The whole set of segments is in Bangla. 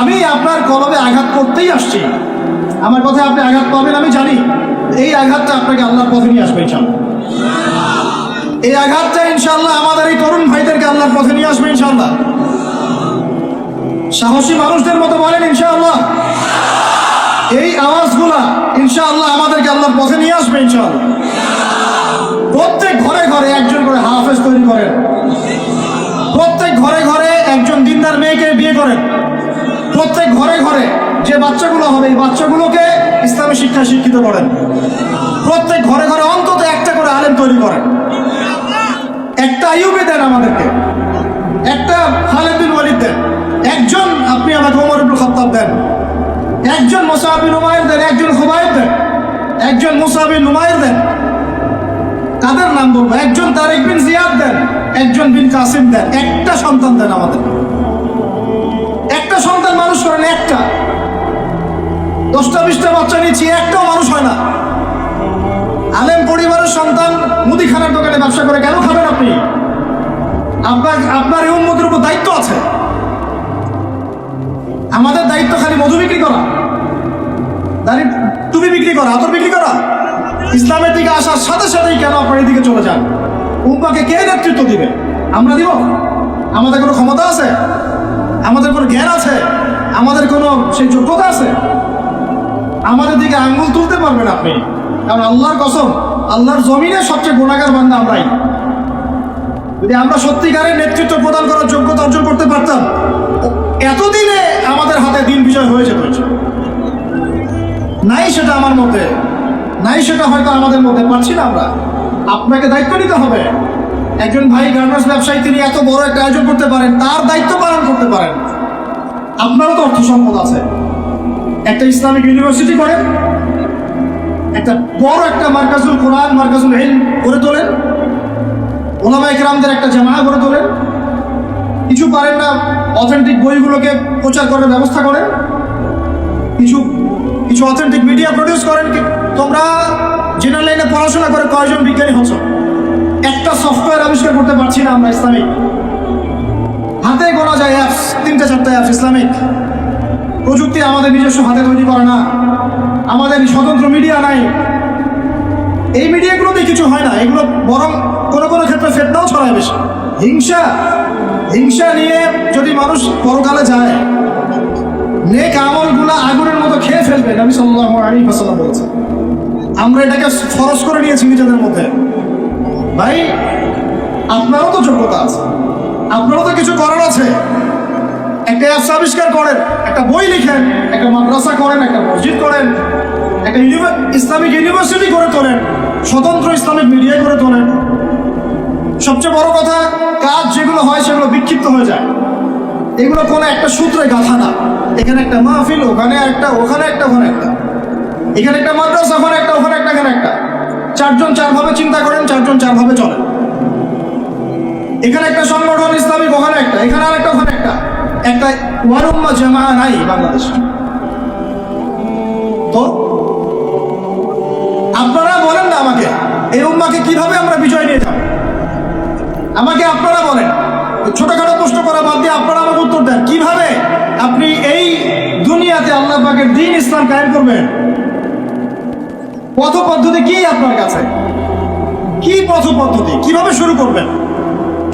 আমি আপনার কলমে আঘাত করতেই আসছি। আমার কথায় আপনি আঘাত পাবেন, আমি জানি। এই আঘাতটা আপনাকে আল্লাহর পথে নিয়ে আসবে ইনশাল্লাহ এই আঘাতটা ইনশাল্লাহ আমাদের এই তরুণ ভাইদেরকে আল্লাহর পথে নিয়ে আসবে ইনশাল্লাহ সাহসী মানুষদের মতো বলেন ইনশাআল্লাহ। এই আওয়াজগুলা ইনশাআল্লাহ আমাদেরকে আল্লাহর পথে নিয়ে আসবে ইনশাআল্লাহ। প্রত্যেক ঘরে ঘরে একজন করে হাফেজ তৈরি করেন। প্রত্যেক ঘরে ঘরে একজন দিনদার মেয়েকে বিয়ে করেন। প্রত্যেক ঘরে ঘরে যে বাচ্চাগুলো হবে, এই বাচ্চাগুলোকে ইসলামী শিক্ষা শিক্ষিত করেন। প্রত্যেক ঘরে ঘরে অন্তত একটা করে আলেম তৈরি করেন। একটা আইয়ুবে দেন আমাদেরকে। একটা খালেদ বিন ওয়ালিদ দেন। একজন আপনি আমাকে ওমর ইবনুল খাত্তাব দেন। একজন মুসাহাবিন উমায়ের দেন, একজন হুমায়ুর দেন। একজন মুসাহাবিন উমায়ের দেন। কাদের নাম বলব? একজন তারেক বিন জিয়াদ দেন, একজন বিন কাসিম দেন। একটা সন্তান দেন আমাদের। মানুষ করেন একটা। দশটা, বিশটা বাচ্চা নিচ্ছি একটাও মানুষ হয় না। আলেম পরিবারের সন্তান মুদিখানার দোকানে ব্যবসা করে কেন খাবেন আপনি? আপনার আপনার এই উন্মতের উপর দায়িত্ব আছে। আমাদের দায়িত্ব খালি মধু বিক্রি করা। দাঁড়িয়ে টুপি বিক্রি করা, আতর বিক্রি করা। ইসলামের দিকে আসার সাথে সাথেই কেন আপনার এদিকে চলে যান? উম্মাকে কে নেতৃত্ব দিবে? আমরা দিব? আমাদের কোনো ক্ষমতা আছে? আমাদের কোনো জ্ঞান আছে? আমাদের কোনো সেই যোগ্যতা আছে? আমাদের দিকে আঙ্গুল তুলতে পারবেন আপনি। কারণ আল্লাহর কসম আল্লাহর জমিনে সবচেয়ে গুণাগার বান্দা আমরাই। যদি আমরা সত্যিকারের নেতৃত্ব প্রদান করার যোগ্যতা অর্জন করতে পারতাম এতদিনে আমাদের হাতে দিন বিজয় হয়ে যেত নাই সেটা আমার মতে নাই সেটা হয়তো আমাদের মধ্যে পারছি না আমরা। আপনাকে দায়িত্ব নিতে হবে। একজন ভাই গার্মেন্টস ব্যবসায়ী তিনি এত বড় একটা আয়োজন করতে পারেন তার দায়িত্ব পালন করতে পারেন। আপনারও তো অর্থ সম্পদ আছে। একটা ইসলামিক ইউনিভার্সিটি করেন একটা বড় একটা মার্কাজুল কোরআন, মার্কাজুল হিল করে তোলেন ওলামা ইকরামদের একটা জামা করে তোলেন কিছু পারেন না অথেন্টিক বইগুলোকে প্রচার করার ব্যবস্থা করেন কিছু কিছু অথেন্টিক মিডিয়া প্রডিউস করেন তোমরা জেনারেল লাইনে পড়াশোনা করে কয়জন বিজ্ঞানী হচ্ছ? একটা সফটওয়্যার আবিষ্কার করতে পারছি না আমরা ইসলামিক। হাতে গোনা যায় অ্যাপস, তিনটে চারটে অ্যাপস, ইসলামিক। প্রযুক্তি আমাদের নিজস্ব হাতে তৈরি করে না। আমাদের স্বতন্ত্র মিডিয়া নাই। এই মিডিয়াগুলোতে কিছু হয় না। এগুলো বরং কোনো কোনো ক্ষেত্রে ফেতনাও ছড়ায় বেশি। হিংসা হিংসা নিয়ে যদি মানুষ পরকালে যায়, নেক আমলগুলো আগুনের মতো খেয়ে ফেলবে, নবী সাল্লাল্লাহু আলাইহি ওয়াসাল্লাম বলেছেন। আমরা এটাকে ফরজ করে নিয়েছি নিজেদের মধ্যে। ভাই, আপনারও তো যোগ্যতা আছে। আপনারও তো কিছু করার আছে। একটা অ্যাপস আবিষ্কার করেন, একটা বই লিখেন, একটা মাদ্রাসা করেন, একটা মসজিদ করেন, একটা ইসলামিক ইউনিভার্সিটি করে তোলেন, স্বতন্ত্র ইসলামিক মিডিয়া করে তোলেন। সবচেয়ে বড় কথা, কাজ যেগুলো হয় সেগুলো বিক্ষিপ্ত হয়ে যায়। এগুলো কোনো একটা সূত্রে গাথা না। এখানে একটা মাহফিল, ওখানে একটা ওখানে একটা ওখানে একটা। এখানে একটা মাদ্রাসা, ওখানে একটা ওখানে একটা, এখানে একটা। চারজন চারভাবে চিন্তা করেন, চারজন চারভাবে চলেন। এখানে একটা সংগঠন ইসলামিক ওখানে একটা, এখানে আর একটা ওখানে একটা। একটা ওয়ারুম্মা জামা নাই বাংলাদেশে। তো? আপনারা বলেন না আমাকে, এই উম্মাকে কীভাবে আমরা বিজয় নিয়ে যাব? আমাকে আপনারা বলেন। ছোটখাটো প্রশ্ন করা বাদ দিয়ে আপনারা আমাকে উত্তর দেন। কীভাবে আপনি এই দুনিয়াতে আল্লাহ পাকের দিন ইসলাম কায়েম করবেন? পথ পদ্ধতি কি আপনার কাছে? কি পথ পদ্ধতি কীভাবে শুরু করবেন?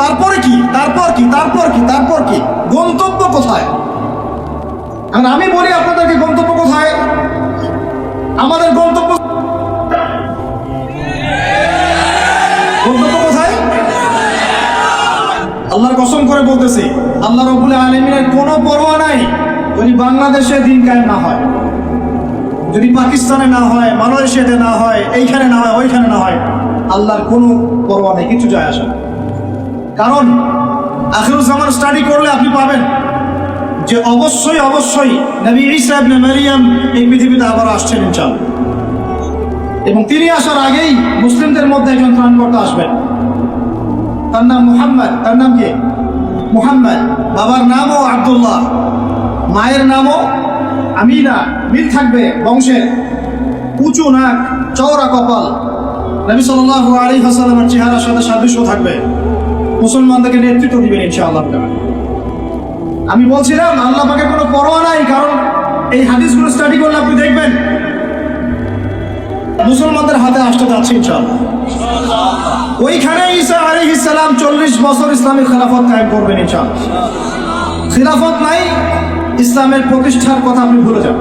তারপরে কি? তারপর কি? তারপর কি? তারপর কি? গন্তব্য কোথায়? আর আমি বলি আপনাদেরকে গন্তব্য কোথায়? আমাদের গন্তব্য গন্তব্য কোথায়? আল্লাহর কসম করে বলতেছি, আল্লাহ রবুল আলমিনের কোনো পরোয়া নাই যদি বাংলাদেশে দিন কায়েম না হয়। যদি পাকিস্তানে না হয়, মালয়েশিয়াতে না হয়, এইখানে না হয়, ওইখানে না হয়, আল্লাহর কোনো পরোয়া নেই, কিছু যায় আসে না। কারণ আখিরুজ্জামান স্টাডি করলে আপনি পাবেন যে অবশ্যই অবশ্যই নবী ঈসা ইবনে মারিয়াম এই পৃথিবীতে আবার আসছেন ইনশাআল্লাহ। এবং তিনি আসার আগেই মুসলিমদের মধ্যে একজন ত্রাণকর্তা আসবেন। তার নাম মুহাম্মদ। তার নাম কে? মুহাম্মদ। বাবার নামও আব্দুল্লাহ। মায়ের নামও আমিনা। মিল থাকবে বংশের উঁচু নাক, চওড়া কপাল। নবী সাল্লাল্লাহু আলাইহি ওয়াসাল্লামের চেহারার সাথে সাদৃশ্য থাকবে। মুসলমানদেরকে নেতৃত্ব দিবেন ইনশাআল্লাহ। আমি বলছিলাম, আল্লাহ পাকে কোনো পরোয়া নাই, কারণ এই হাদিসগুলো স্টাডি করলে আপনি দেখবেন, মুসলমানদের হাতে আসতে যাচ্ছে ইনশাআল্লাহ। ওইখানে ঈসা আলাইহিস সালাম চল্লিশ বছর ইসলামী খেলাফত কায়েম করবেন ইনশাআল্লাহ। খিলাফত নাই, ইসলামের প্রতিষ্ঠার কথা আপনি ভুলে যান।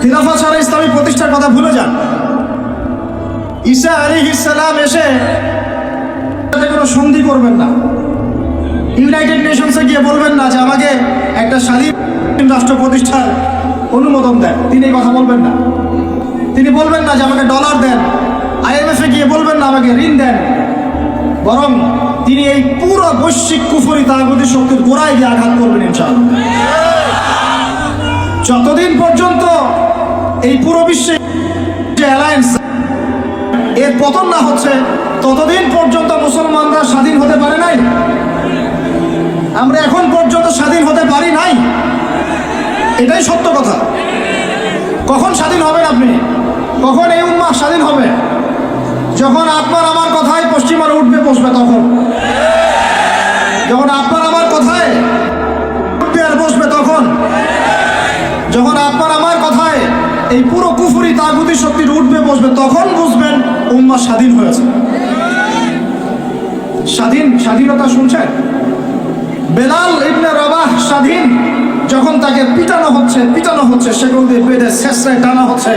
খিলাফত ছাড়া ইসলামী প্রতিষ্ঠার কথা ভুলে যান। ঈসা আলাইহিস সালাম এসে সাথে কোনো সন্ধি করবেন না। ইউনাইটেড নেশনসে গিয়ে বলবেন না যে আমাকে একটা স্বাধীন রাষ্ট্র প্রতিষ্ঠার অনুমোদন দেন। তিনি এই কথা বলবেন না। তিনি বলবেন না যে আমাকে ডলার দেন। আইএমএফে গিয়ে বলবেন না আমাকে ঋণ দেন। বরং তিনি এই পুরো বৈশ্বিক কুফরি তাগতি শক্তির গোড়ায় গিয়ে আঘাত করবেন ইনশাআল্লাহ। যতদিন পর্যন্ত এই পুরো বিশ্বে যে অ্যালায়েন্স এর পতন না হচ্ছে ততদিন পর্যন্ত মুসলমানরা স্বাধীন হতে পারে নাই। আমরা এখন পর্যন্ত স্বাধীন হতে পারি নাই। এটাই সত্য কথা। কখন স্বাধীন হবেন আপনি? কখন এই উম্মা স্বাধীন হবে? যখন আপনার আমার কথায় পশ্চিমারা উঠবে, বসবে তখন। যখন আপনার আমার কথায় উঠবে আর বসবে তখন। যখন আপনার আমার কথায় এই পুরো কুফুরি, তাগুতি শক্তির উঠবে, বসবে তখন বুঝবেন উম্মা স্বাধীন হয়েছে। স্বাধীন স্বাধীনতা শুনছেন? বেলাল ইবনে রবাহ স্বাধীন, যখন তাকে পিটানো হচ্ছে পিটানো হচ্ছে সেগুলো দিয়ে বেঁধে টানা হচ্ছে।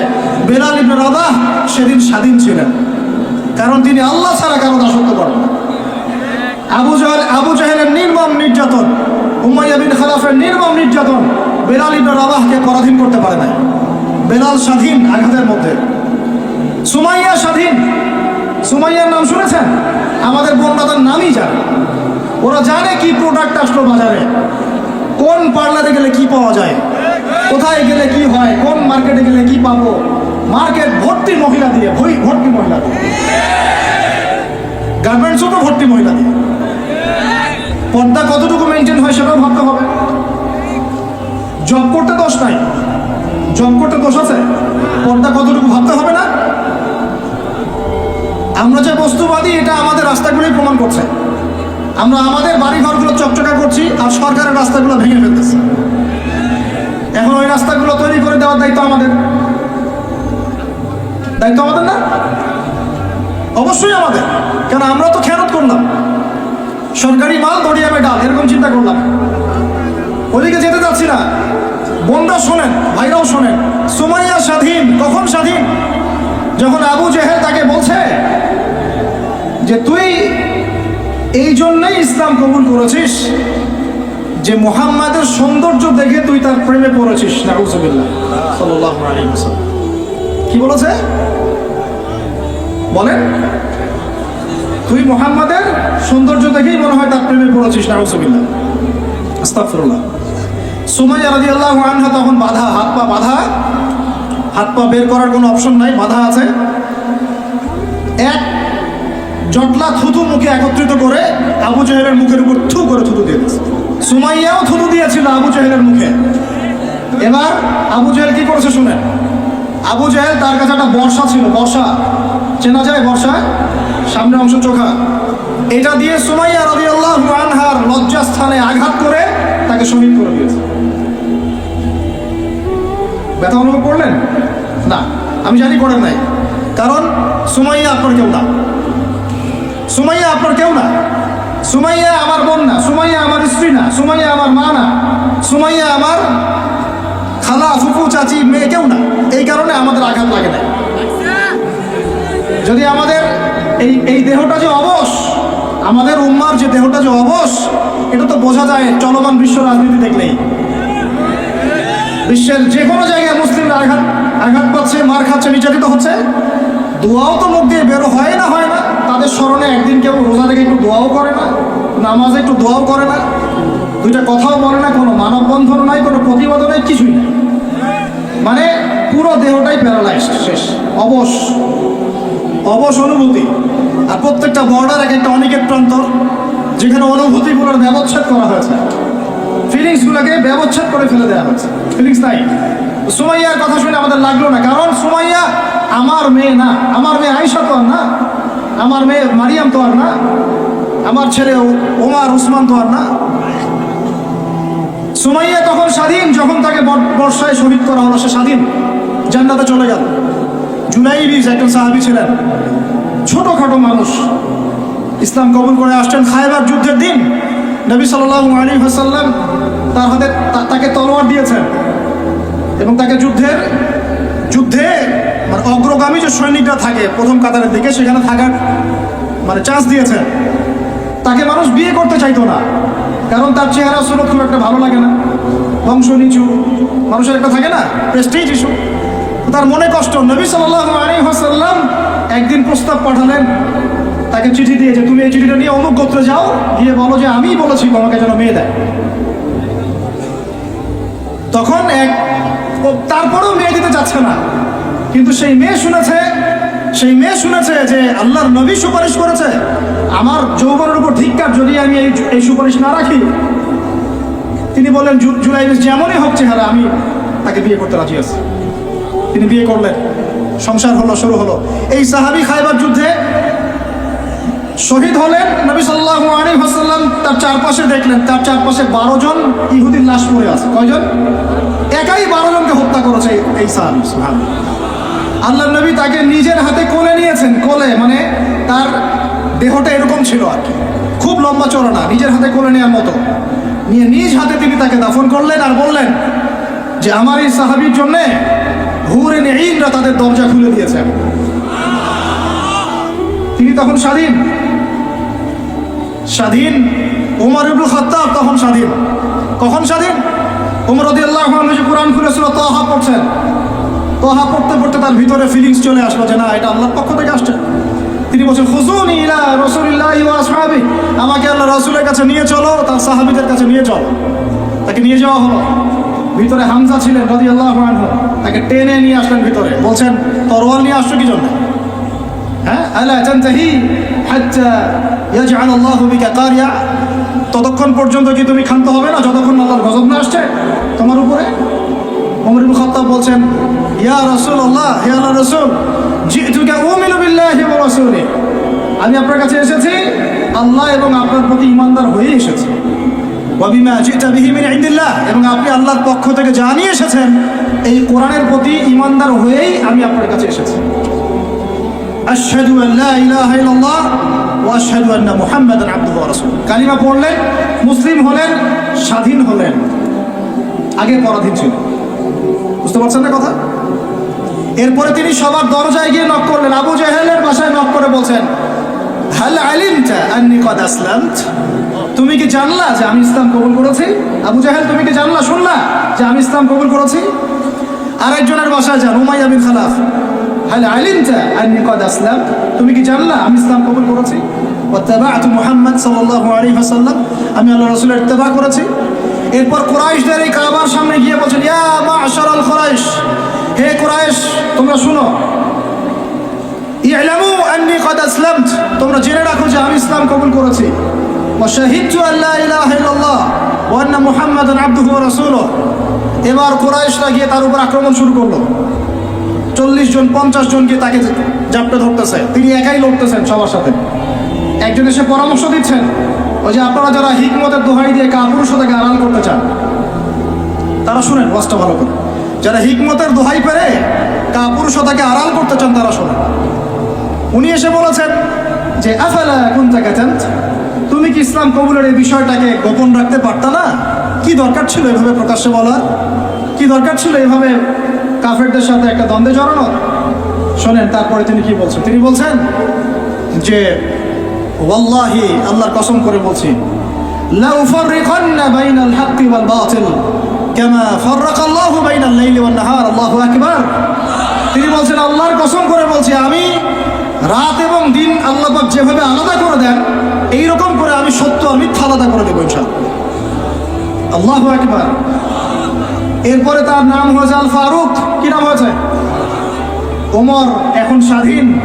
বেলাল ইবনে রবাহ সেদিন স্বাধীন ছিলেন। কারণ তিনি আল্লাহ ছাড়া কারও দাসত্ব করেন। আবু জাহেল, আবু জাহেলের নির্মম নির্যাতন, উমাইয়া বিন খালাফের নির্মম নির্যাতন বেলাল ইবনে রবাহকে পরাধীন করতে পারে না বেলাল স্বাধীন আঘাতের মধ্যে। সুমাইয়া স্বাধীন সুমাইয়ার নাম শুনেছেন? আমাদের বন্যাদের নামই জানে। ওরা জানে কি প্রোডাক্ট আসলো বাজারে। কোন পার্লারে গেলে কি পাওয়া যায়? কোথায় গেলে কি হয়? কোন মার্কেটে গেলে কি পাবো? মার্কেট ভর্তি মহিলা দিয়ে, ভই, ভর্তি মহিলা দিয়ে। গার্মেন্টসও তো ভর্তি মহিলা দিয়ে। পর্দা কতটুকু মেনটেন হয় সেটাও ভাবতে হবে। জব করতে দোষ নাই। জব করতে দোষ আছে। পর্দা কতটুকু ভাবতে হবে না? আমরা যে বস্তুবাদী, এটা আমাদের রাস্তাগুলোই প্রমাণ করছে। আমরা আমাদের বাড়ি ঘরগুলো চকচকা করছি আর সরকারের রাস্তাগুলো ভেঙে ফেলতেছি। এখন ওই রাস্তাগুলো তৈরি করে দেওয়ার দায়িত্ব আমাদের। দায়িত্ব আমাদের না? অবশ্যই আমাদের। কেন আমরা তো খেয়ানত করলাম। সরকারি মাল দড়িয়াবে ডাল, এরকম চিন্তা করলাম। ওদিকে যেতে যাচ্ছি না। বোনরা শোনেন, ভাইরাও শোনেন। সুমাইয়া স্বাধীন, কখন স্বাধীন? যখন আবু জেহেল তাকে বলছে যে তুই এই জন্যই ইসলাম কবুল করেছিস যে মোহাম্মদের সৌন্দর্য দেখে তুই তার প্রেমে পড়েছিস, নাউজুবিল্লাহ। সাল্লাল্লাহু আলাইহি কি বলেছে? বলেন। তুই মোহাম্মদের সৌন্দর্য দেখেই মনে হয় তার প্রেমে পড়েছিস, নাউজুবিল্লাহ। আস্তাগফিরুল্লাহ। সুমাইয়া রাদিয়াল্লাহু আনহা তখন বাধা, হাত পা বাধা। হাত পা বের করার কোনো অপশন নাই, বাধা আছে। এক জটলা থুতু মুখে একত্রিত করে আবু জাহেলের মুখের উপর থু করে থুতু দিয়ে দিয়েছে। সুমাইয়াও থুতু দিয়েছিল আবু জাহেলের মুখে। এবার আবু জাহেল কি করেছে শুনেন? আবু জাহেল তার কাছে একটা বর্ষা ছিল, বর্ষা। চেনা যায় বর্ষা? সামনের অংশ চোখা। এটা দিয়ে সুমাইয়া রাদিয়াল্লাহু আনহার লজ্জাস্থানে আঘাত করে তাকে শহীদ করে দিয়েছে। ব্যথা অনুভব করলেন? না, আমি জানি করেন নাই। কারণ সুমাইয়া আপনার কেউ না। সুমাইয়া আপনার কেউ না। সুমাইয়া আমার বোন না, সুমাইয়া আমার স্ত্রী না, সুমাইয়া আমার মা না, সুমাইয়া আমার খালা ফুফু চাচি মেয়ে কেউ না। এই কারণে আমাদের আঘাত লাগে না। যদি আমাদের এই এই দেহটা যে অবশ, আমাদের উম্মার যে দেহটা যে অবশ, এটা তো বোঝা যায় চলমান বিশ্ব রাজনীতি দেখলেই। বিশ্বের যে কোনো জায়গায় মুসলিমরা আঘাত আঘাত পাচ্ছে, মার খাচ্ছে, নির্যাতিত হচ্ছে। দোয়াও তো মুখ দিয়ে বেরো হয় না হয় না। তাদের স্মরণে একদিন কেউ রোজা থেকে একটু দোয়াও করে না, নামাজে একটু দোয়াও করে না। দুইটা কথাও বলে না, কোনো মানববন্ধন নাই, কোনো প্রতিবাদও নাই, কিছুই নাই। মানে পুরো দেহটাই প্যারালাইজড শেষ, অবশ অবশ অনুভূতি। আর প্রত্যেকটা বর্ডার এক একটা অনেকের প্রান্তর, যেখানে অনুভূতিগুলোর ব্যবচ্ছেদ করা হয়েছে। ফিলিংসগুলোকে ব্যবচ্ছেদ করে ফেলে দেওয়া হয়েছে। ফিলিংস নাই। সুমাইয়ার কথা শুনে আমাদের লাগল না, কারণ সুমাইয়া আমার মেয়ে না, আমার মেয়ে আর না। আমার মেয়ে মারিয়াম তো আর না, আমার ছেলে ওমার উসমান তো আর না। সুমাইয়া তখন স্বাধীন, যখন তাকে বর- বর্ষায় শহীদ করা হলো, সে স্বাধীন, জান্নাতে চলে গেল। জুলাইবিজ একজন সাহাবি ছিলেন, ছোটখাটো মানুষ। ইসলাম কবুল করে আসছেন খায়বার যুদ্ধের দিন। নবী সাল্লাহ আলী হাসাল্লাম তার হাতে তাকে তলোয়ার দিয়েছেন এবং তাকে যুদ্ধের যুদ্ধে মানে অগ্রগামী যে সৈনিকরা থাকে প্রথম কাতারের দিকে, সেখানে থাকার মানে চান্স দিয়েছেন তাকে মানুষ বিয়ে করতে চাইতো না। কারণ তার চেহারা সুরত খুব একটা ভালো লাগে না। বংশ নিচু, মানুষের একটা থাকে না প্রেস্টিজ ইস্যু তার মনে কষ্ট, নবী সাল্লাহ হাসাল্লাম একদিন প্রস্তাব পাঠালেন, তাকে চিঠি দিয়ে যে, তুমি এই চিঠিটা নিয়ে অমুক গোত্রে যাও, গিয়ে বলো যে, আমিই বলেছি তোমাকে যেন মেয়ে দেয়। তখন এক তারপরেও মেয়ে দিতে চাচ্ছে না। কিন্তু সেই মেয়ে শুনেছে, সেই মেয়ে শুনেছে যে আল্লাহর নবী সুপারিশ করেছে। আমার যৌবনের উপর ধিক্কার যদি আমি এই এই সুপারিশ না রাখি, তিনি বললেন জুলাই যেমনই হোক চেহারা, আমি তাকে বিয়ে করতে রাজি আছি। তিনি বিয়ে করলেন। সংসার হলো, শুরু হলো। এই সাহাবি খাইবার যুদ্ধে শহীদ হলেন, নবী আলাইহি ওয়াসাল্লাম তার চারপাশে দেখলেন, তার চারপাশে বারো জন ইহুদির লাশ পড়ে আছে। কয়জন? একাই বারো জনকে হত্যা করেছে এই- সাহাবি, সুবহানাল্লাহ। আল্লাহ নবী তাকে নিজের হাতে কোলে নিয়েছেন, কোলে মানে তার দেহটা এরকম ছিল আর কি। খুব লম্বা চড়া না নিজের হাতে কোলে নেওয়ার মতো। নিয়ে নিজ হাতে তিনি তাকে দাফন করলেন আর বললেন যে, আমার এই সাহাবির জন্যে হুরে নেইনরা তাদের দরজা খুলে দিয়েছেন তিনি তখন স্বাধীন। স্বাধীন উমর ইবুল খত্তাব তখন স্বাধীন। কখন স্বাধীন? উমর রদি আল্লাহ যে কোরআন খুলেছিল তহা পড়ছেন। তহা পড়তে পড়তে তার ভিতরে ফিলিংস চলে আসলো যে না, এটা আল্লাহর পক্ষ থেকে আসছে। তিনি বলছেন, হুজুন ইলা রসুলিল্লাহ ওয়া আসহাবি আমাকে আল্লাহ রসুলের কাছে নিয়ে চলো, তার সাহাবিদের কাছে নিয়ে চলো। তাকে নিয়ে যাওয়া হলো। ভিতরে হামজা ছিলেন রদি আল্লাহ তাকে টেনে নিয়ে আসলেন ভিতরে। বলছেন, তরোয়াল নিয়ে আসছো কি জন্য? হ্যাঁ আলা তানতাহি হাত্তা ইয়াজআল আল্লাহু বিকা কারিয়া। ততক্ষণ পর্যন্ত কি তুমি ক্ষান্ত হবে না, যতক্ষণ আল্লাহর গজব না আসছে তোমার উপরে? ইবনে খাত্তাব বলছেন, ইয়া আল্লাহ রাসূল বিল্লাহি ওয়া রাসূলি। আমি আপনার কাছে এসেছি, আল্লাহ এবং আপনার প্রতি ইমানদার হয়ে এসেছি। এবং আপনি আল্লাহর পক্ষ থেকে জানিয়ে এসেছেন, এই কোরআনের প্রতি ইমানদার হয়েই আমি আপনার কাছে এসেছি। কালিমা পড়লেন, মুসলিম হলেন, স্বাধীন হলেন। আগে পরাধীন ছিল বুঝতে পারছেন না কথা? এরপরে তিনি সবার দরজায় গিয়ে নক করলেন। আবু জাহেলের বাসায় নক করে বলছেন, হাল আলিমতা আন্নি কদ আসলামত? তুমি কি জানলা যে আমি ইসলাম কবুল করেছি? আবু জাহেল, তুমি কি জানলা? শুনলা যে আমি ইসলাম কবুল করেছি? আরেকজনের বাসায় যান, উমাইয়া বিন খালাফ। হাল আলিমতা আন্নি কদ আসলাম তুমি কি জানলা আমি ইসলাম কবুল করেছি? ওয়াত্তাবাআতু মুহাম্মদ সাল্লাল্লাহু আলাইহি ওয়াসাল্লাম। আমি আল্লাহ রাসূলের ইত্তেবা করেছি। এরপর কুরাইশদের এই কাবার সামনে গিয়ে বলছেন, ইয়া মাশারাল কুরাইশ, হে কুরাইশ, তোমরা শুনো। ইলামু আন্নি কদ আসলামত, তোমরা জেনে রাখো যে আমি ইসলাম কবুল করেছি। ওয়া শাহিদতু আল্লা ইলাহা ইল্লাল্লাহ ওয়া আন্না মুহাম্মাদান আবদুহু ওয়া রাসূলুহু। এবার কুরাইশরা গিয়ে তার উপর আক্রমণ শুরু করল। চল্লিশ জন, পঞ্চাশ জনকে তাকে জাপটে ধরতেছে। তিনি একাই লড়তেছেন সবার সাথে। একজন এসে পরামর্শ দিচ্ছেন ওই যে আপনারা যারা হিকমতের দোহাই দিয়ে কাপুরুষতাকে আড়াল করতে চান, তারা শুনেন, ওয়াজটা ভালো করে। যারা হিকমতের দোহাই পেরে কাপুরুষতাকে আড়াল করতে চান, তারা শোনেন। উনি এসে বলেছেন যে, আফালা কোন জায়গাতেন তুমি কি ইসলাম কবুলের এই বিষয়টাকে গোপন রাখতে পারতা না? কি দরকার ছিল এভাবে প্রকাশ্যে বলার? কি দরকার ছিল এভাবে কাফেরদের সাথে একটা দ্বন্দ্বে জড়ানোর? শোনেন, তারপরে তিনি কি বলছেন? তিনি বলছেন যে ওয়াল্লাহি আল্লাহর কসম করে বলছি তিনি বলছেন, আল্লাহর কসম করে বলছি আমি, রাত এবং দিন আল্লাহ পাক যেভাবে আলাদা করে দেন এই রকম করে আমি সত্য আর মিথ্যা আলাদা করে দেবো ইনশাআল্লাহ। আল্লাহু আকবার। এরপরে তার নাম হয়েছে আল ফারুক। কি নাম হয়েছে? ওমর, এখন স্বাধীন।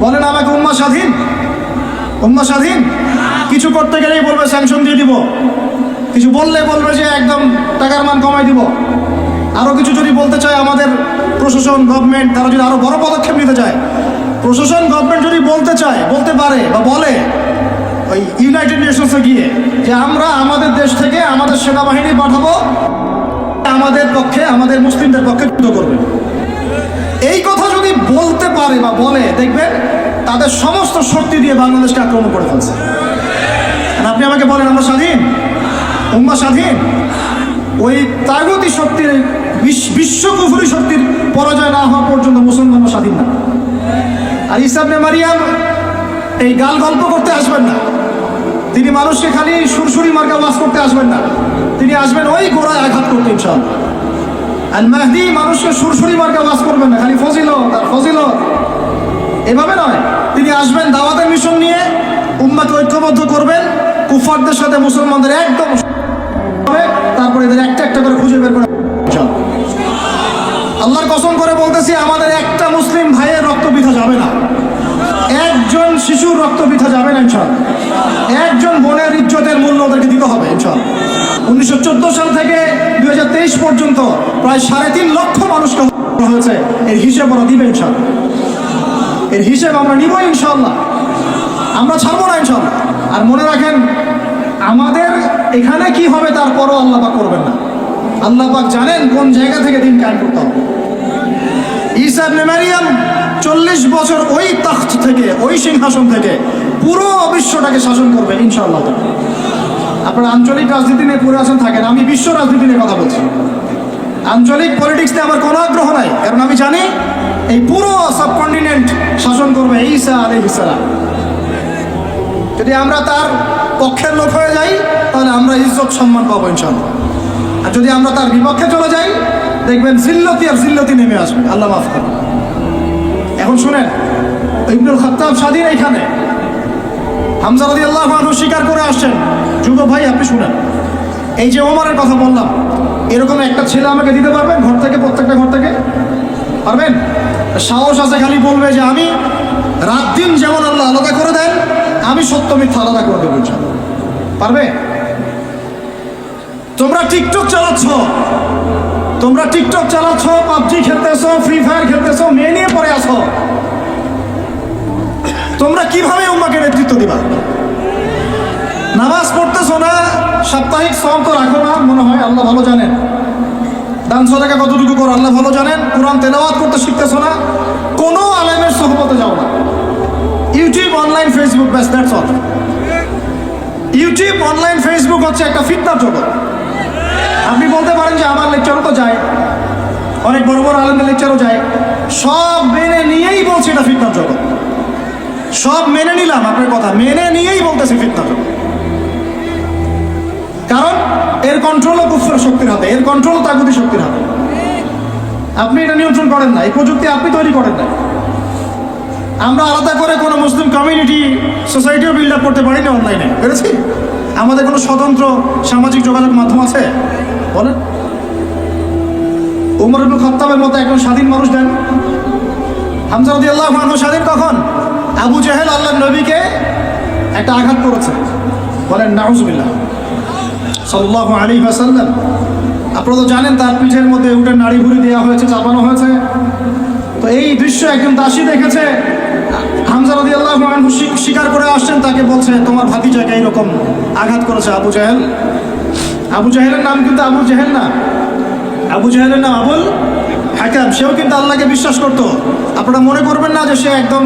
বলেন আমাকে উম্মা স্বাধীন? উম্মা স্বাধীন? কিছু করতে গেলেই বলবে স্যাংশন দিয়ে দিব। কিছু বললে বলবে যে একদম টাকার মান কমাই দিব। আরও কিছু যদি বলতে চায় আমাদের প্রশাসন গভর্নমেন্ট তারা যদি আরও বড় পদক্ষেপ নিতে চায়। প্রশাসন গভর্নমেন্ট যদি বলতে চায়, বলতে পারে বা বলে ওই ইউনাইটেড নেশনসে গিয়ে যে আমরা আমাদের দেশ থেকে আমাদের সেনাবাহিনী পাঠাবো, আমাদের পক্ষে, আমাদের মুসলিমদের পক্ষে যুদ্ধ করবে। এই কথা যদি বলতে পারে বা বলে, দেখবেন তাদের সমস্ত শক্তি দিয়ে বাংলাদেশকে আক্রমণ করে ফেলছে। আর আপনি আমাকে বলেন, আমরা স্বাধীন? উম্মা স্বাধীন? ওই তাগতি শক্তির, বিশ- বিশ্বকুফুরি শক্তির পরাজয় না হওয়া পর্যন্ত মুসলমান স্বাধীন না। আর ইসাবনে মারিয়াম এই গাল গল্প করতে আসবেন না। তিনি মানুষকে খালি সুরসুরি মার্কা ওয়াজ করতে আসবেন না। তিনি আসবেন ওই গোড়ায় আঘাত করতে, ইনশাআল্লাহ। আর মেহদি মানুষকে সুরসুরি মার্কা ওয়াজ করবেন না, খালি ফজিল তার ফজিল এভাবে নয়। তিনি আসবেন দাওয়াতের মিশন নিয়ে, উম্মাকে ঐক্যবদ্ধ করবেন কুফারদের সাথে মুসলমানদের একদম হবে, তারপরে এদের একটা একটা করে খুঁজে বের করে। আল্লাহর কসম করে বলতেছি, আমাদের একটা মুসলিম ভাইয়ের রক্ত বিধা যাবে না। একজন শিশুর রক্ত বিধা যাবে না ইনশাআল্লাহ একজন বোনের ইজ্জতের মূল্য ওদেরকে দিতে হবে ইনশাআল্লাহ উনিশশো সাল থেকে দুই হাজার তেইশ পর্যন্ত প্রায় সাড়ে তিন লক্ষ মানুষকে হয়েছে। এর হিসেব ওরা দিবে ইনশাআল্লাহ এর হিসেব আমরা নিব ইনশাল্লাহ আমরা ছাড়বো না ইনশাআল্লাহ। আর মনে রাখেন, আমাদের এখানে কি হবে তারপরও আল্লাহ পাক করবেন না। আল্লাহ পাক জানেন কোন জায়গা থেকে দিন কায়েম করতে হবে। ঈসা ইবনে মারিয়াম চল্লিশ বছর ওই তাখ্ত থেকে, ওই সিংহাসন থেকে পুরো বিশ্বটাকে শাসন করবে ইনশাআল্লাহ। আপনারা আঞ্চলিক রাজনীতি নিয়ে পড়ে আছেন, থাকেন। আমি বিশ্ব রাজনীতি নিয়ে কথা বলছি। আঞ্চলিক পলিটিক্স নিয়ে আমার কোনো আগ্রহ নাই। কারণ আমি জানি এই পুরো সাবকন্টিনেন্ট শাসন করবে ঈসা আলী ইসালাম যদি আমরা তার পক্ষের লোক হয়ে যাই, তাহলে আমরা ইজ্জত সম্মান পাবো ইনশাল্লাহ আর যদি আমরা তার বিপক্ষে চলে যাই, দেখবেন জিল্লতি আর জিল্লতি নেমে আসবে। আল্লাহ মাফ করুন। এখন শুনেন, ইবনুল খত্তাব স্বাধীন এইখানে। হামজা রাদি আল্লাহ স্বীকার করে আসছেন। যুগ ভাই, আপনি শুনেন। এই যে ওমারের কথা বললাম, এরকম একটা ছেলে আমাকে দিতে পারবেন ঘর থেকে, প্রত্যেকটা ঘর থেকে? পারবেন? সাহস আছে খালি বলবে যে আমি রাত দিন যেমন আল্লাহ আলাদা করে দেন, আমি সত্য মিথ্যা আলাদা করে দেবো। পারবে? তোমরা টিকটক চালাচ্ছ। তোমরা টিকটক চালাচ্ছ, পাবজি খেলতেছো, ফ্রি ফায়ার খেলতেছো, মেয়ে নিয়ে পড়ে আছো। তোমরা কীভাবে উম্মাকে নেতৃত্ব দিবা? নামাজ পড়তেছো না, সাপ্তাহিক তো রাখো না, মনে হয় আল্লাহ ভালো জানেন। দান সদাকা কতটুকু করো? আল্লাহ ভালো জানেন, কোরআন তেলাওয়াত করতে শিখতেছো না, কোনো আলেমের সহমতে যাও না। ইউটিউব অনলাইন ফেসবুক ব্যাস that's all YouTube online Facebook হচ্ছে একটা ফিতনার জগৎ। আপনি বলতে পারেন যে আমার লেকচারও তো যায়, অনেক বড় বড় আলেমদের লেকচারও যায়। সব মেনে নিয়েই বলছে এটা ফিতনার জগৎ। সব মেনে নিলাম আপনার কথা, মেনে নিয়েই বলতেছি ফিতনার জগৎ। কারণ এর কন্ট্রোলও কুফর শক্তির হাতে, এর কন্ট্রোলও তাগুতি শক্তির হাতে। আপনি এটা নিয়ন্ত্রণ করেন না, এই প্রযুক্তি আপনি তৈরি করেন না। আমরা আলাদা করে কোনো মুসলিম কমিউনিটি সোসাইটিও বিল্ড আপ করতে পারি না অনলাইনে পেরেছি? আমাদের কোনো স্বতন্ত্র সামাজিক যোগাযোগ মাধ্যম আছে? বলেন। উমর ইবনুল খত্তাবের মতো একজন স্বাধীন মানুষ দেন। হামজা আল্লাহ আনহু স্বাধীন কখন? আবু জাহেল আল্লাহ নবীকে একটা আঘাত করেছে। বলেন, নাউজুবিল্লাহ। সাল্লাল্লাহু আলাইহি ওয়াসাল্লাম। আপনারা তো জানেন তার পিঠের মধ্যে উঠে নাড়ি ভুড়ি দেওয়া হয়েছে, চাপানো হয়েছে। তো এই দৃশ্য একজন দাসী দেখেছে, হামজা আল্লাহ স্বীকার করে আসছেন, তাকে বলছে, তোমার ভাতিজাকে এইরকম আঘাত করেছে আবু জাহেল। আবু জাহেলের নাম কিন্তু আবু জাহেল না। আবু জাহেলের নাম আবুল হাকাম, সেও কিন্তু আল্লাহকে বিশ্বাস করতো। আপনারা মনে করবেন না যে সে একদম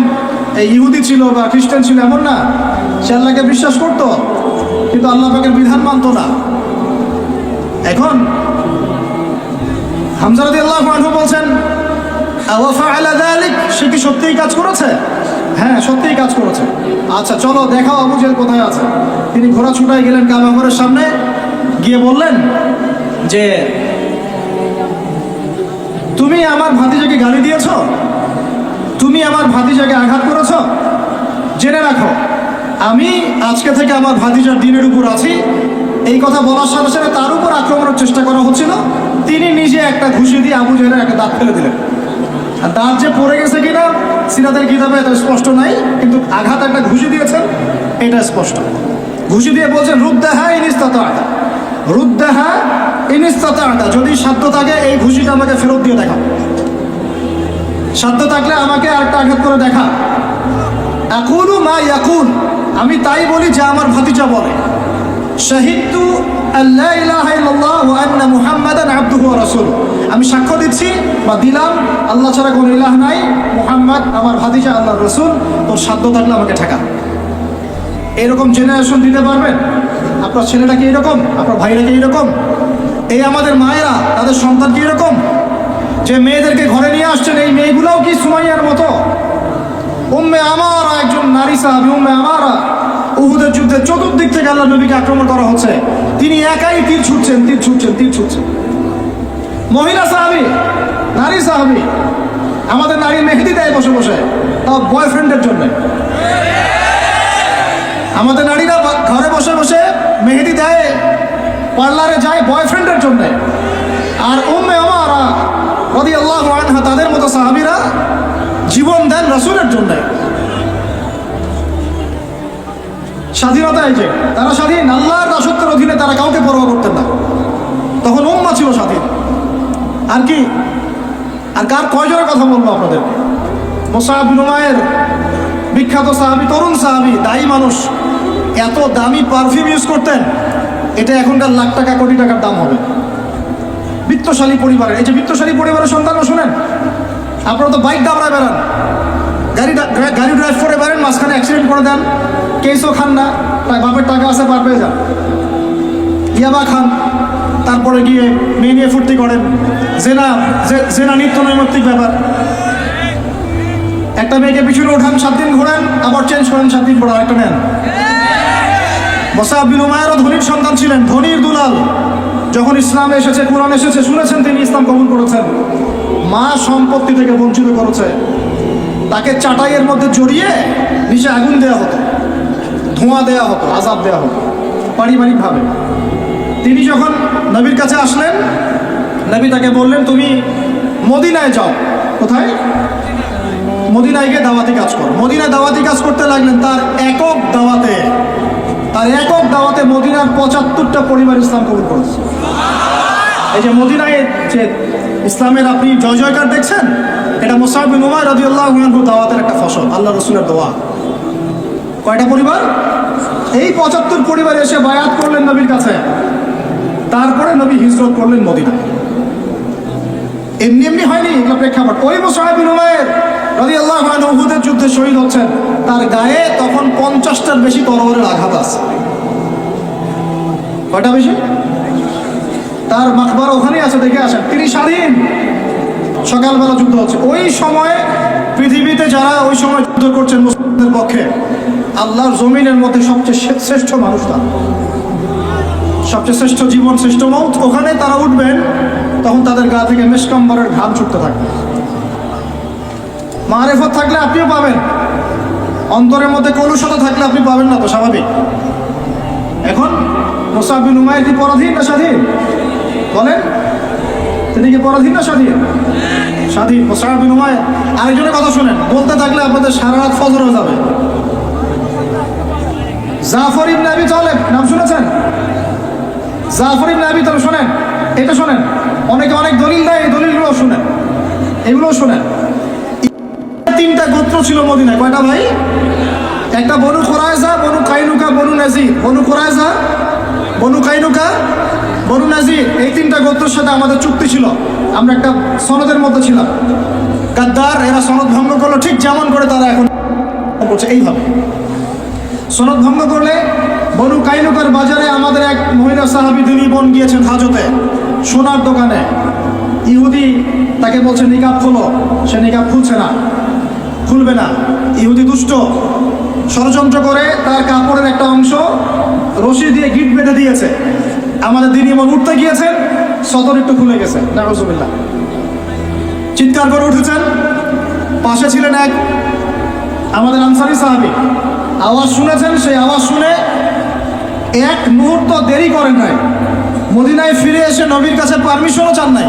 এই ইহুদি ছিল বা খ্রিস্টান ছিল, এমন না। সে আল্লাহকে বিশ্বাস করতো, কিন্তু আল্লাহ পাকের বিধান মানতো না। এখন হামজা রাদিয়াল্লাহু আনহু বলছেন সে কি সত্যিই কাজ করেছে? হ্যাঁ সত্যিই কাজ করেছে। আচ্ছা চলো দেখাও আবু জেল কোথায় আছে। তিনি ঘোড়া ছুটায় গেলেন কাবাঘরের সামনে, গিয়ে বললেন যে, তুমি আমার ভাতিজাকে গালি দিয়েছ? তুমি আমার ভাতিজাকে আঘাত করেছ? জেনে রাখো, আমি আজকে থেকে আমার ভাতিজার দিনের উপর আছি। এই কথা বলার সাথে সাথে তার উপর আক্রমণের চেষ্টা করা হচ্ছিল। তিনি নিজে একটা ঘুষি দিয়ে আবু জেহেলের একটা দাঁত ফেলে দিলেন। আর দাঁত যে পড়ে গেছে কিনা সিরাদের কিতাবে এটা স্পষ্ট নাই, কিন্তু আঘাত একটা ঘুষি দিয়েছেন, এটা স্পষ্ট। ঘুষি দিয়ে বলছেন, রুদ্দাহা ইনিস্তাত আটা রুদ্দাহা ইনিস্তাত আটা যদি সাধ্য থাকে, এই ঘুষিটা আমাকে ফেরত দিয়ে দেখা সাধ্য থাকলে আমাকে আরেকটা আঘাত করে দেখা। আকুলু মা ইয়াকুল, আমি তাই বলি যা আমার ভাতিজা বলে। শাহিদু আল্লাহ মুহাম্মাদান আবদুহু ওয়া আমি সাক্ষ্য দিচ্ছি বা দিলাম, আল্লাহ ছাড়া কোনো ইলাহ নাই। মুহাম্মদ আমার ভাতিজা, আল্লাহর রাসূল, তোর সাধ্য থাকলে আমাকে ঠেকা। এরকম জেনারেশন দিতে পারবেন? আপনার ছেলেটা কি এরকম? আপনার ভাইরা কি এরকম? এই আমাদের মায়েরা, তাদের সন্তান কি এরকম? যে মেয়েদেরকে ঘরে নিয়ে আসছেন, এই মেয়েগুলোও কি সুমাইয়ার মতো? উম্মে আমারা একজন নারী সাহাবি, উম্মে আমারা। উহুদের যুদ্ধে চতুর্দিক থেকে আল্লাহ নবীকে আক্রমণ করা হচ্ছে। তিনি একাই তীর ছুটছেন তীর ছুটছেন তীর ছুটছেন। মহিলা সাহাবি, নারী সাহাবি, আমাদের নারী মেহেদি দেয় বসে বসে, তাও বয়ফ্রেন্ডের জন্য। আমাদের নারীরা ঘরে বসে বসে মেহেদি দেয়, পার্লারে যায় বয়ফ্রেন্ডের জন্য। আর উম্মে আমারা রদি আল্লাহ তাদের মতো সাহাবিরা জীবন দেন রসুলের জন্য। স্বাধীনতা এই যে, তারা স্বাধীন, আল্লাহর দাসত্বের অধীনে তারা কাউকে পরোয়া করতেন না। তখন উম্মা ছিল স্বাধীন। আর কি? আর কার কয়জনের কথা বলব আপনাদের মোসাহাব নুমায়ের বিখ্যাত সাহাবি, তরুণ সাহাবি, দায়ী মানুষ, এত দামি পারফিউম ইউজ করতেন, এটা এখনকার লাখ টাকা, কোটি টাকার দাম হবে। বিত্তশালী পরিবারের, এই যে বিত্তশালী পরিবারের সন্তানও শোনেন, আপনারা তো বাইক দাবড়ায় বেড়ান। গাড়ি গাড়ি ড্রাইভ করে বেড়েন, মাঝখানে অ্যাক্সিডেন্ট করে দেন। কেসও খান না তাই বাপের টাকা আছে পার পেয়ে যান। ইয়াবা খান, তারপরে গিয়ে মেয়ে নিয়ে ফুর্তি করেন। জেনা জেনা নিত্য নৈমিত্তিক ব্যাপার। একটা মেয়েকে পিছনে ওঠান সাত দিন ঘোরেন, আবার চেঞ্জ করেন, সাত দিন পরে একটা নেন। বসা আব্দুল উমায়েরও ধনির সন্তান ছিলেন, ধনির দুলাল। যখন ইসলাম এসেছে, কোরআন এসেছে, শুনেছেন তিনি ইসলাম কবুল করেছেন। মা সম্পত্তি থেকে বঞ্চিত করেছে। তাকে চাটাইয়ের মধ্যে জড়িয়ে নিচে আগুন দেওয়া হতো। ধোঁয়া দেওয়া হতো, আজাব দেওয়া হতো, পারিবারিকভাবে। তিনি যখন নবীর কাছে আসলেন, নবী তাকে বললেন, তুমি মদিনায় যাও। কোথায়? মদিনায় গিয়ে দাওয়াতি কাজ করো। মদিনায় দাওয়াতি কাজ করতে লাগলেন তার একক দাওয়াতে। তার একক দাওয়াতে মদিনার পঁচাত্তরটা পরিবার ইসলাম কবুল করেছে। এই যে মদিনায় যে ইসলামের আপনি জয় জয়কার দেখছেন, এটা মোসাহিন উমায় রাজি আল্লাহ দাওয়াতের একটা ফসল আল্লাহ রসুলের দোয়া। কয়টা পরিবার? এই পঁচাত্তর পরিবার এসে বায়াত করলেন নবীর কাছে। তারপরে নবী হিজরত করলেন মদিনা এমনি এমনি হয়নি প্রেক্ষাপট। ওই মোসাহিবিন উমায়ের রাজি আল্লাহ উহুদের যুদ্ধে শহীদ হচ্ছেন। তার গায়ে তখন পঞ্চাশটার বেশি তরবারের আঘাত আছে। কয়টা বেশি? তার মাকবার ওখানেই আছে, দেখে আসেন। তিনি স্বাধীন সকালবেলা যুদ্ধ হচ্ছে। ওই সময়ে পৃথিবীতে যারা ওই সময় যুদ্ধ করছেন মুসলিমদের পক্ষে আল্লাহর জমিনের মধ্যে সবচেয়ে শ্রেষ্ঠ মানুষ তারা। সবচেয়ে শ্রেষ্ঠ জীবন, শ্রেষ্ঠ মৌত। ওখানে তারা উঠবেন, তখন তাদের গা থেকে মেশকাম্বরের ঘাম ছুটতে থাকবে। মারেফত থাকলে আপনিও পাবেন। অন্তরের মধ্যে কলুষতা থাকলে আপনি পাবেন না তো, স্বাভাবিক। এখন মোসাবিন উমায় কি পরাধীন না স্বাধীন? বলেন, তিনি কি পরাধীন না স্বাধীন? স্বাধীন। মোসাবিন উমায় আরেকজনের কথা শুনেন। বলতে থাকলে আপনাদের সারা রাত ফজর হয়ে যাবে। জাফর ইবনে আবি তালেব, নাম শুনেছেন? জাফর ইবনে আবি তালেব শোনেন? এটা শোনেন? অনেকে অনেক দলিল দেয়, এই দলিলগুলো শুনেন। এগুলোও শোনেন। তিনটা গোত্র ছিল মদিনায়। কয়টা ভাই? একটা বনু খোরায়জা বনু কাইনুকা, বনু নাজির। বনু খোরায়জা বনু কাইনুকা, বনু নাজির। এই তিনটা গোত্রের সাথে আমাদের চুক্তি ছিল। আমরা একটা সনদের মধ্যে ছিলাম। গাদ্দার, এরা সনদ ভঙ্গ করল। ঠিক যেমন করে তারা এখন করছে, এইভাবে। সনদ ভঙ্গ করলে বনু কাইনুকার বাজারে আমাদের এক মহিলা সাহাবি দিনী বোন গিয়েছেন হাজতে, সোনার দোকানে। ইহুদি তাকে বলছে নিকাপ খোলো, সে নিকাপ খুলছে না, খুলবে না। ইহুদি দুষ্ট, ষড়যন্ত্র করে তার কাপড়ের একটা অংশ রশি দিয়ে গিট বেঁধে দিয়েছে। আমাদের দিন এমন উঠতে গিয়েছেন সদর একটু খুলে গেছে। নাগজবিল্লা চিৎকার করে উঠেছেন। পাশে ছিলেন এক আমাদের আনসারি সাহাবি। আওয়াজ শুনেছেন? সেই আওয়াজ শুনে এক মুহূর্ত দেরি করেন নাই। মদিনায় ফিরে এসে নবীর কাছে পারমিশনও চান নাই।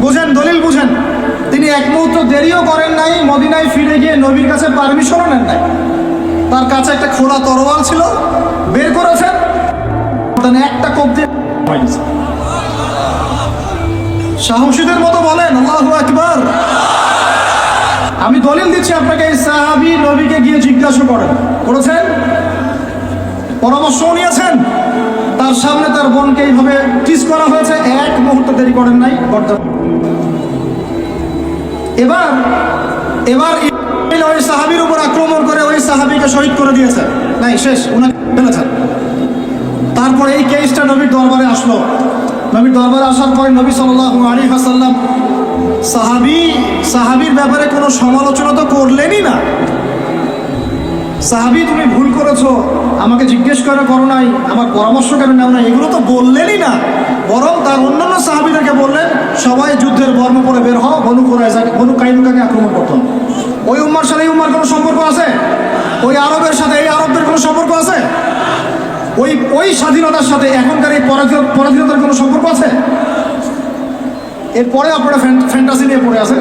বুঝেন, দলিল বুঝেন। তিনি এক মুহূর্ত দেরিও করেন নাই, মদিনায় ফিরে গিয়ে নবীর কাছে পারমিশনও নেন নাই। তার কাছে একটা খোলা তরোয়াল ছিল, বের করেছেন একটা দিয়ে সাহসীদের মতো বলেন, আল্লাহু আকবার। আমি দলিল দিচ্ছি আপনাকে, এই সাহাবি নবীকে গিয়ে জিজ্ঞাসা করেন। করেছেন? পরামর্শ নিয়েছেন? তার সামনে তার বোনকে এইভাবে টিস করা হয়েছে। এক মুহূর্ত দেরি করেন নাই, বর্তমান। এবার এবার ওই সাহাবির উপর আক্রমণ করে ওই সাহাবিকে শহীদ করে দিয়েছে। নাই, শেষ, উনাকে ফেলেছেন তারপরে এই কেসটা নবীর দরবারে আসলো। নবীর দরবারে আসার পরে নবী সাল্লাহ আলী হাসাল্লাম সাহাবি, সাহাবির ব্যাপারে কোনো সমালোচনা তো করলেনই না। সাহাবি, তুমি ভুল করেছ, আমাকে জিজ্ঞেস করে করো নাই, আমার পরামর্শ কেন নেও না এগুলো তো বললেনই না। বরং তার অন্যান্য সাহাবিদেরকে বললেন, সবাই যুদ্ধের বর্ম পরে বের হও, বনু কোরাইজাকে বনু কাইনুকাকে আক্রমণ করতো ওই উম্মার সাথে এই উম্মার কোনো সম্পর্ক আছে? ওই আরবের সাথে এই আরবদের কোনো সম্পর্ক আছে? ওই ওই স্বাধীনতার সাথে এখনকার এই পরাধীন পরাধীনতার কোনো সম্পর্ক আছে? এরপরে আপনারা ফ্যান- ফ্যান্টাসি নিয়ে পড়ে আছেন।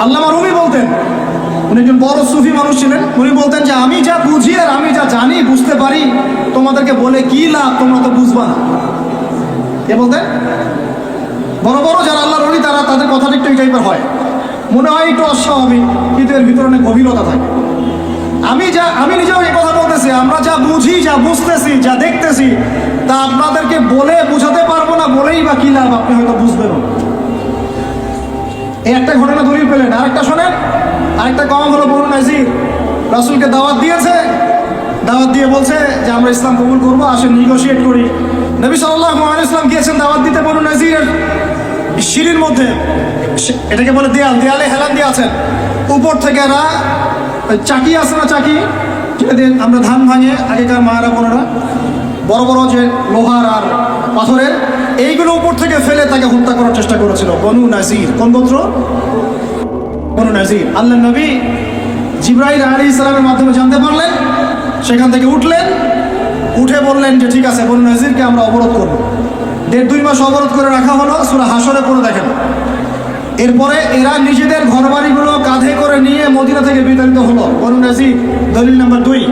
আল্লামা রুমি বলতেন, উনি একজন বড় সুফি মানুষ ছিলেন, উনি বলতেন যে, আমি যা বুঝি আর আমি যা জানি, বুঝতে পারি, তোমাদেরকে বলে কি লাভ, তোমরা তো বুঝবা না। কে বলতেন? বড় বড় যারা আল্লাহ রলি তারা তাদের কথাটা একটু এই টাইপের হয়। মনে হয় একটু অস্বাভাবিক, কিন্তু এর ভিতরে অনেক গভীরতা থাকে। আমি যা, আমি নিজেও এই কথা বলতেছি, আমরা যা বুঝি, যা বুঝতেছি, যা দেখতেছি, তা আপনাদেরকে বলে বুঝাতে পারব না, বলেই বা কি লাভ, আপনি হয়তো বুঝবেন। এই একটা ঘটনা দলিল পেলেন। আরেকটা শোনেন, আরেকটা কম হলো বলুন নাজির। রাসুলকে দাওয়াত দিয়েছে, দাওয়াত দিয়ে বলছে যে, আমরা ইসলাম কবুল করব, আসেন নিগোসিয়েট করি। নবী সাল্লাহ ইসলাম গিয়েছেন দাওয়াত দিতে বলুন নাজিরের সিঁড়ির মধ্যে। এটাকে বলে দেয়াল, দেয়ালে হেলান দিয়ে আছেন। উপর থেকে এরা চাকি আছে না চাকি? যেটা আমরা ধান ভাঙে, আগেকার মায়েরা বোনেরা, বড় বড় যে লোহার আর পাথরের, এইগুলো উপর থেকে ফেলে তাকে হত্যা করার চেষ্টা করেছিল। বনু নাজির কোন গোত্র? বনু নাজির আল্লাহ নবী জিব্রাইল আলী ইসলামের মাধ্যমে জানতে পারলেন, সেখান থেকে উঠলেন, উঠে বললেন যে, ঠিক আছে, বনু নাজিরকে আমরা অবরোধ করব। দেড় দুই মাস অবরোধ করে রাখা হলো, সুরা হাসরে করে দেখেন। এরপরে এরা নিজেদের ঘরবাড়িগুলো কাঁধে করে নিয়ে মদিনা থেকে বিতাড়িত হলো। নাজির দলিল নাম্বার দুই।